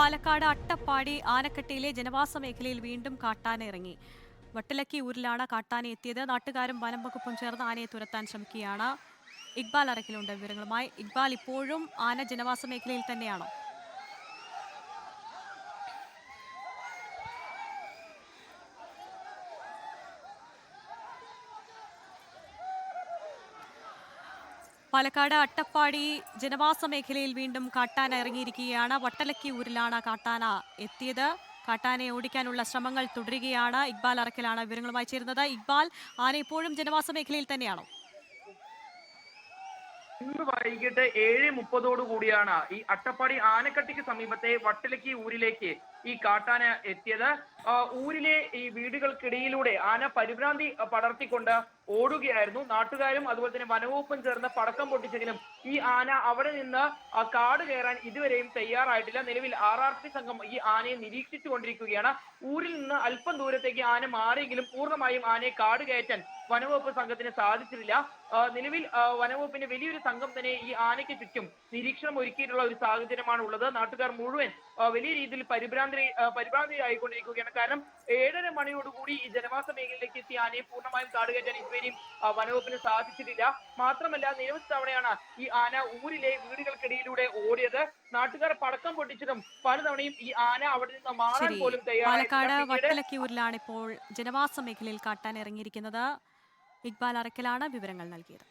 പാലക്കാട് അട്ടപ്പാടി ആനക്കട്ടിയിലെ ജനവാസ മേഖലയിൽ വീണ്ടും കാട്ടാന ഇറങ്ങി. വട്ടിലക്കി ഊരിലാണ് കാട്ടാന എത്തിയത്. നാട്ടുകാരും വനം വകുപ്പും ചേർന്ന് ആനയെ തുരത്താൻ ശ്രമിക്കുകയാണ്. ഇക്ബാൽ അറക്കിലുണ്ട് വിവരങ്ങളുമായി. ഇക്ബാൽ ഇപ്പോഴും ആന ജനവാസ മേഖലയിൽ തന്നെയാണോ? പാലക്കാട് അട്ടപ്പാടി ജനവാസ മേഖലയിൽ വീണ്ടും കാട്ടാന ഇറങ്ങിയിരിക്കുകയാണ്. വട്ടലക്കി ഊരിലാണ് കാട്ടാന എത്തിയത്. കാട്ടാനയെ ഓടിക്കാനുള്ള ശ്രമങ്ങൾ തുടരുകയാണ്. ഇക്ബാൽ അറക്കലാണ് വിവരങ്ങളുമായി ചേരുന്നത്. ഇക്ബാൽ ആന ഇപ്പോഴും ജനവാസ മേഖലയിൽ തന്നെയാണോ? ഇന്ന് വൈകിട്ട് ഏഴ് മുപ്പതോടു കൂടിയാണ് ഈ അട്ടപ്പാടി ആനക്കട്ടിക്ക് സമീപത്തെ വട്ടിലക്കി ഊരിലേക്ക് ഈ കാട്ടാന എത്തിയത്. ഊരിലെ ഈ വീടുകൾക്കിടയിലൂടെ ആന പരിഭ്രാന്തി പടർത്തിക്കൊണ്ട് ഓടുകയായിരുന്നു. നാട്ടുകാരും അതുപോലെ തന്നെ വനവകുപ്പും ചേർന്ന് പടക്കം പൊട്ടിച്ചെങ്കിലും ഈ ആന അവിടെ നിന്ന് കാട് കയറാൻ ഇതുവരെയും തയ്യാറായിട്ടില്ല. നിലവിൽ ആർ ആർ സി സംഘം ഈ ആനയെ നിരീക്ഷിച്ചു കൊണ്ടിരിക്കുകയാണ് ഊരിൽ നിന്ന് അല്പം ദൂരത്തേക്ക് ആന മാറിയെങ്കിലും പൂർണമായും ആനയെ കാട് കയറ്റാൻ വനവകുപ്പ് സംഘത്തിന് സാധിച്ചിട്ടില്ല. നിലവിൽ വനംവകുപ്പിന്റെ വലിയൊരു സംഘം തന്നെ ഈ ആനയ്ക്ക് ചുറ്റും നിരീക്ഷണം ഒരുക്കിയിട്ടുള്ള ഒരു സാഹചര്യമാണ് ഉള്ളത് നാട്ടുകാർ മുഴുവൻ വലിയ രീതിയിൽ പരിഭ്രാന്തി ആ, പരിഭ്രാന്തിയായിക്കൊണ്ടിരിക്കുകയാണ്. കാരണം ഏഴര മണിയോടുകൂടി ഈ ജനവാസ മേഖലയിലേക്ക് എത്തിയ ആനയെ പൂർണമായും കാടുകയറ്റാൻ ഇതുവരെയും വനംവകുപ്പിന് സാധിച്ചിട്ടില്ല. മാത്രമല്ല നിരവധി തവണയാണ് ഈ ആന ഊരിലെ വീടുകൾക്കിടയിലൂടെ ഓടിയത്. നാട്ടുകാർ പടക്കം പൊട്ടിച്ചതും പലതവണയും ഈ ആന അവിടെ നിന്ന് മാറാൻ പോലും പോലും പാലക്കാട് വട്ടലക്കിയൂരിലാണ് ഇപ്പോൾ ജനവാസ മേഖലയിൽ കാട്ടാൻ ഇറങ്ങിയിരിക്കുന്നത്. ഇക്ബാൽ അറക്കലാണ് വിവരങ്ങൾ നൽകിയത്